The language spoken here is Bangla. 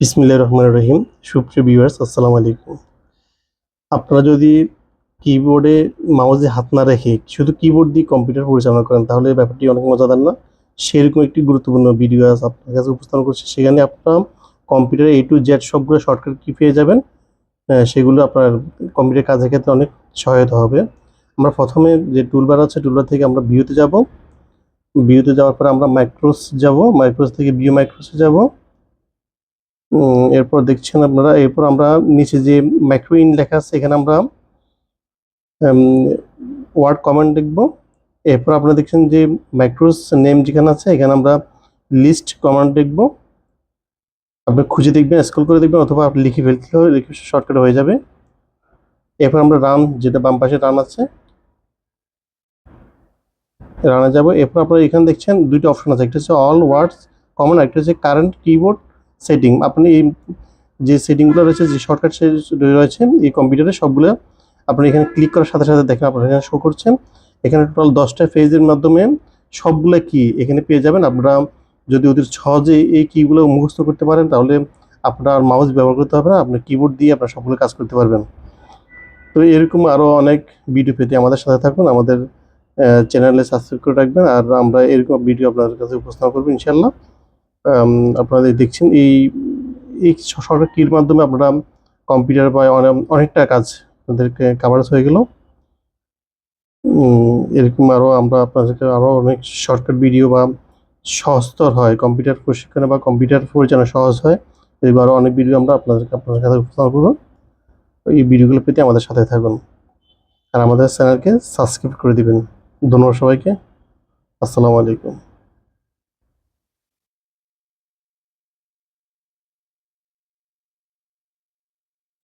বিসমিল্লাহির রহমান রহিম। সুপ্রিয় ভিউয়ার্স আসসালামু আলাইকুম। আপনারা যদি কিবোর্ডে মাউসে হাত না রেখে শুধু কিবোর্ড দিয়ে কম্পিউটার পরিচালনা করেন, তাহলে ব্যাপারটি অনেক মজাদার না। সেরকম একটি গুরুত্বপূর্ণ ভিডিও আজ আপনার কাছে উপস্থাপন করছি। সেখানে আপনার কম্পিউটারে এ টু জেড সবগুলো শর্টকাট কি পেয়ে যাবেন সেগুলো আপনার কম্পিউটার কাজের ক্ষেত্রে অনেক সহায়তা হবে। আমরা প্রথমে যে টুলবার আছে টুলবার থেকে আমরা ভিউতে যাব। ভিউতে যাওয়ার পর আমরা মাইক্রোস যাব। মাইক্রোস থেকে ভিউ মাইক্রোসে যাব। এরপর দেখছেন আপনারা এরপর আমরা নিচে যে মাইক্রো ইন লেখা আছে এখানে আমরা ওয়ার্ড কমেন্ট দেখব। এরপর আপনারা দেখছেন যে মাইক্রোস নেম যেখানে আছে এখানে আমরা লিস্ট কমান্ড দেখব। আপনি খুঁজে দেখবেন স্ক্রল করে দেখবেন অথবা আপনি লিখে ফেলতে লিখে শর্টকাট হয়ে যাবে। এরপর আমরা রান যেটা বাম পাশে রান আছে রানে যাব। এরপর আপনারা এখানে দেখছেন দুইটা অপশন আছে একটা হচ্ছে অল ওয়ার্ডস কমন একটা হচ্ছে কারেন্ট কিবোর্ড সেটিং আপনি এই যে সেটিংগুলো রয়েছে, যে শর্টকাট রয়েছে, এই কম্পিউটারে সবগুলো আপনি এখানে ক্লিক করার সাথে সাথে দেখেন, আপনারা এখানে শো করছেন। এখানে টোটাল দশটা ফেজের মাধ্যমে সবগুলো কি এখানে পেয়ে যাবেন। আপনারা যদি অতি সহজে এই কিগুলো মুখস্থ করতে পারেন, তাহলে আপনার মাউস ব্যবহার করতে হবে না, আপনার কিবোর্ড দিয়ে আপনার সবগুলো কাজ করতে পারবেন। তো এরকম আরও অনেক ভিডিও পেতে আমাদের সাথে থাকুন, আমাদের চ্যানেলে সাবস্ক্রাইব করে রাখবেন। আর আমরা এরকম ভিডিও আপনাদের কাছে উপস্থাপন করব ইনশাল্লাহ আম, আপনারা দেখছেন এই এই সরকার কির মাধ্যমে আপনারা কম্পিউটার বা অনেকটা কাজ আপনাদেরকে কাভারেজ হয়ে গেল। এরকম আরও আমরা আপনাদেরকে আরও অনেক শর্টকাট ভিডিও বা সহজতর হয়। কম্পিউটার প্রশিক্ষণে বা কম্পিউটার পরিচালনা সহজ হয় এরকম আরও অনেক ভিডিও আমরা আপনাদেরকে আপনাদের কাছে উপস্থাপন করব। এই ভিডিওগুলো পেতে আমাদের সাথে থাকুন। আর আমাদের চ্যানেলকে সাবস্ক্রাইব করে দিবেন। ধন্যবাদ সবাইকে। আসসালামু আলাইকুম।